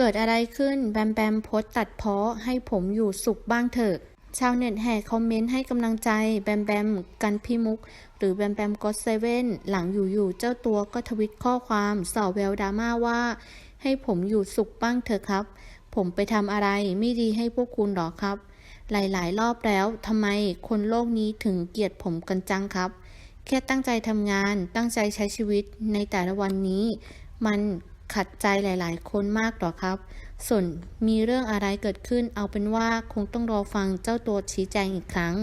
เกิดอะไรขึ้น แบมแบมโพสตัดเพ้อให้ผมอยู่สุขบ้างเถอะ ชาวเน็ตแห่คอมเมนต์ให้กำลังใจ แบมแบมกันพี่มุก หรือแบมแบมก็เซเว่นหลังอยู่ๆเจ้าตัวก็ทวิตข้อความส่อแววดราม่าว่า ให้ผมอยู่สุขบ้างเถอะครับ ผมไปทำอะไรไม่ดีให้พวกคุณหรอครับ หลายๆ รอบแล้วทำไมคนโลกนี้ถึงเกลียดผมกันจังครับแค่ตั้งใจทำงานตั้งใจใช้ชีวิตในแต่ละวันนี้ มัน ขัดใจหลาย ๆ คนมากหรอครับ ส่วนมีเรื่องอะไรเกิดขึ้นเอาเป็นว่าคงต้องรอฟังเจ้าตัวชี้แจงอีกครั้ง